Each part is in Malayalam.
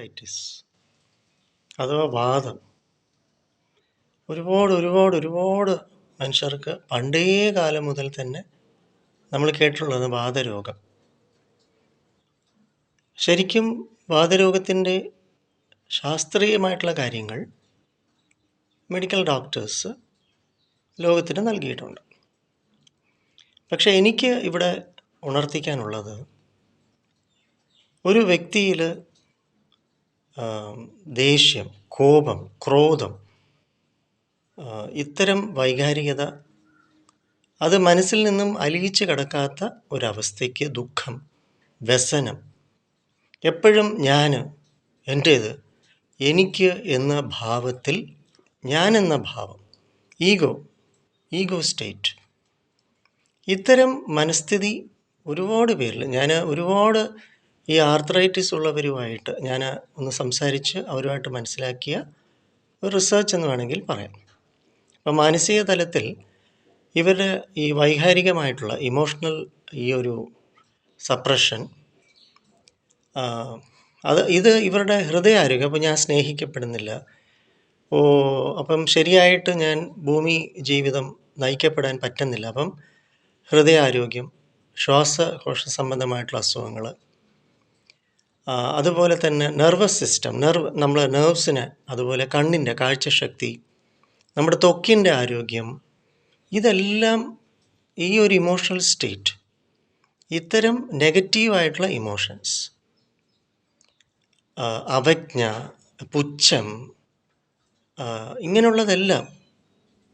ആർത്രൈറ്റിസ് അഥവാ വാദം. ഒരുപാട് ഒരുപാട് ഒരുപാട് മനുഷ്യർക്ക് പണ്ടേ കാലം മുതൽ തന്നെ നമ്മൾ കേട്ടിട്ടുള്ളത് വാദരോഗം. ശരിക്കും വാദരോഗത്തിന്റെ ശാസ്ത്രീയമായിട്ടുള്ള കാര്യങ്ങൾ മെഡിക്കൽ ഡോക്ടേഴ്സ് ലോകത്തിന് നൽകിയിട്ടുണ്ട്. പക്ഷേ എനിക്ക് ഇവിടെ ഉണർത്തിക്കാനുള്ളത് ഒരു വ്യക്തിയിൽ ദേഷ്യം കോപം ക്രോധം ഇത്തരം വൈകാരികത അത് മനസ്സിൽ നിന്നും അലിയിച്ച് കിടക്കാത്ത ഒരവസ്ഥയ്ക്ക് ദുഃഖം വ്യസനം എപ്പോഴും ഞാൻ എന്റേത് എനിക്ക് എന്ന ഭാവത്തിൽ ഞാൻ എന്ന ഭാവം ഈഗോ ഈഗോ സ്റ്റേറ്റ്. ഇത്തരം മനസ്ഥിതി ഒരുപാട് പേരിൽ ഞാൻ ഒരുപാട് ഈ ആർത്രൈറ്റിസ് ഉള്ളവരുമായിട്ട് ഞാൻ ഒന്ന് സംസാരിച്ച് അവരുമായിട്ട് മനസ്സിലാക്കിയ ഒരു റിസർച്ച് എന്ന് വേണമെങ്കിൽ പറയാം. അപ്പോൾ മാനസിക തലത്തിൽ ഇവരുടെ ഈ വൈകാരികമായിട്ടുള്ള ഇമോഷണൽ ഈ ഒരു സപ്രഷൻ അത് ഇത് ഇവരുടെ ഹൃദയാരോഗ്യം അപ്പോൾ ഞാൻ സ്നേഹിക്കപ്പെടുന്നില്ല. ഓ അപ്പം ശരിയായിട്ട് ഞാൻ ഭൂമി ജീവിതം നയിക്കപ്പെടാൻ പറ്റുന്നില്ല. അപ്പം ഹൃദയാരോഗ്യം ശ്വാസകോശ സംബന്ധമായിട്ടുള്ള അസുഖങ്ങൾ അതുപോലെ തന്നെ നെർവസ് സിസ്റ്റം നെർവ് നമ്മളെ നെർവ്സിന് അതുപോലെ കണ്ണിന്റെ കാഴ്ചശക്തി നമ്മുടെ ത്വക്കിന്റെ ആരോഗ്യം ഇതെല്ലാം ഈ ഒരു ഇമോഷണൽ സ്റ്റേറ്റ് ഇത്തരം നെഗറ്റീവായിട്ടുള്ള ഇമോഷൻസ് അവജ്ഞ പുച്ഛം ഇങ്ങനെയുള്ളതെല്ലാം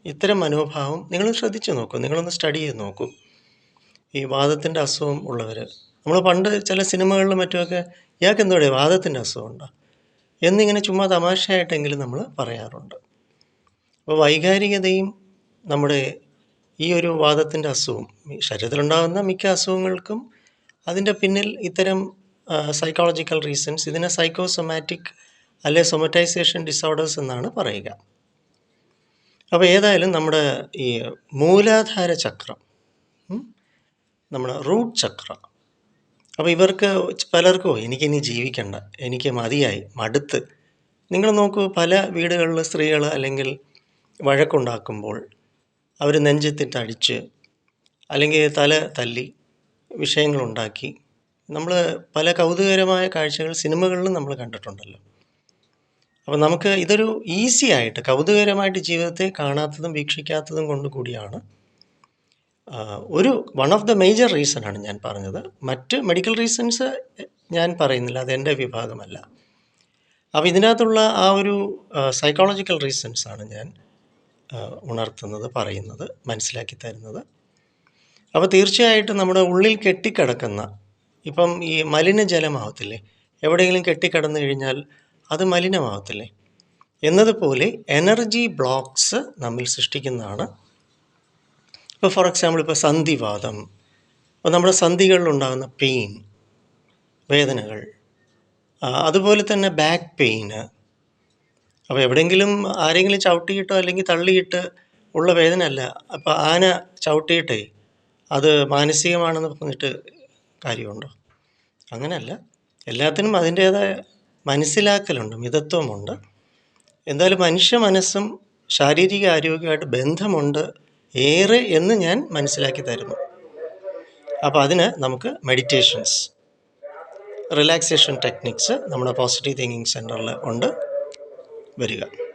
ഇത്തരം മനോഭാവം നിങ്ങൾ ശ്രദ്ധിച്ചു നോക്കൂ നിങ്ങളൊന്ന് സ്റ്റഡി ചെയ്ത് നോക്കൂ. ഈ വാദത്തിന്റെ അസുഖം ഉള്ളവർ നമ്മൾ പണ്ട് ചില സിനിമകളിലും മറ്റുമൊക്കെ ഇയാൾക്ക് എന്തോടെ വാദത്തിന്റെ അസുഖമുണ്ടോ? എന്നിങ്ങനെ ചുമ്മാ തമാശയായിട്ടെങ്കിലും നമ്മൾ പറയാറുണ്ട്. അപ്പോൾ വൈകാരികതയും നമ്മുടെ ഈ ഒരു വാദത്തിന്റെ അസുഖം ശരീരത്തിലുണ്ടാകുന്ന മിക്ക അസുഖങ്ങൾക്കും അതിന്റെ പിന്നിൽ ഇത്തരം സൈക്കോളജിക്കൽ റീസൺസ് ഇതിനെ സൈക്കോസൊമാറ്റിക് അല്ലെ സൊമറ്റൈസേഷൻ ഡിസോർഡേഴ്സ് എന്നാണ് പറയുക. അപ്പോൾ ഏതായാലും നമ്മുടെ ഈ മൂലാധാര ചക്രം നമ്മുടെ റൂട്ട് ചക്ര അപ്പോൾ ഇവർക്ക് പലർക്കും "ഓ, എനിക്കിനി ജീവിക്കണ്ട എനിക്ക് മതിയായി മടുത്ത്. നിങ്ങൾ നോക്കൂ പല വീടുകളിൽ സ്ത്രീകൾ അല്ലെങ്കിൽ വഴക്കുണ്ടാക്കുമ്പോൾ അവർ നെഞ്ചത്തിട്ട് അടിച്ച് അല്ലെങ്കിൽ തല തല്ലി വിഷയങ്ങളുണ്ടാക്കി. നമ്മൾ പല കൗതുകകരമായ കാഴ്ചകൾ സിനിമകളിലും നമ്മൾ കണ്ടിട്ടുണ്ടല്ലോ. അപ്പോൾ നമുക്ക് ഇതൊരു ഈസി ആയിട്ട് കൗതുകകരമായിട്ട് ജീവിതത്തെ കാണാത്തതും വീക്ഷിക്കാത്തതും കൊണ്ട് കൂടിയാണ് ഒരു വൺ ഓഫ് ദ മേജർ ആണ് ഞാൻ പറഞ്ഞത്. മറ്റ് മെഡിക്കൽ റീസൺസ് ഞാൻ പറയുന്നില്ല അതെന്റെ വിഭാഗമല്ല. അപ്പോൾ ഇതിനകത്തുള്ള ആ ഒരു സൈക്കോളജിക്കൽ റീസൺസ് ആണ് ഞാൻ ഉണർത്തുന്നത് പറയുന്നത് മനസ്സിലാക്കി തരുന്നത്. അപ്പോൾ തീർച്ചയായിട്ടും നമ്മുടെ ഉള്ളിൽ കെട്ടിക്കിടക്കുന്ന ഇപ്പം ഈ മലിനജലമാവത്തില്ലേ എവിടെയെങ്കിലും കെട്ടിക്കിടന്നു കഴിഞ്ഞാൽ അത് മലിനമാവത്തില്ലേ? എന്നതുപോലെ എനർജി ബ്ലോക്സ് നമ്മിൽ സൃഷ്ടിക്കുന്നതാണ് ഇപ്പോൾ ഫോർ എക്സാമ്പിൾ ഇപ്പോൾ സന്ധിവാദം. അപ്പോൾ നമ്മുടെ സന്ധികളിലുണ്ടാകുന്ന പെയിൻ വേദനകൾ അതുപോലെ തന്നെ ബാക്ക് പെയിന് അപ്പോൾ എവിടെയെങ്കിലും ആരെങ്കിലും ചവിട്ടിയിട്ടോ അല്ലെങ്കിൽ തള്ളിയിട്ട് ഉള്ള വേദന അല്ല അപ്പോൾ ആന ചവിട്ടിയിട്ടേ അത് മാനസികമാണെന്ന് പറഞ്ഞിട്ട് കാര്യമുണ്ടോ? അങ്ങനെയല്ല. എല്ലാത്തിനും അതിന്റേതായ മനസ്സിലാക്കലുണ്ട് മിതത്വമുണ്ട്. എന്തായാലും മനുഷ്യ മനസ്സും ശാരീരിക ആരോഗ്യമായിട്ട് ബന്ധമുണ്ട് ഏറെ എന്ന് ഞാൻ മനസ്സിലാക്കി തരുന്നു. അപ്പോൾ അതിന് നമുക്ക് മെഡിറ്റേഷൻസ് റിലാക്സേഷൻ ടെക്നിക്സ് നമ്മുടെ പോസിറ്റീവ് തിങ്കിങ് സെന്ററിൽ ഉണ്ട്. വരിക.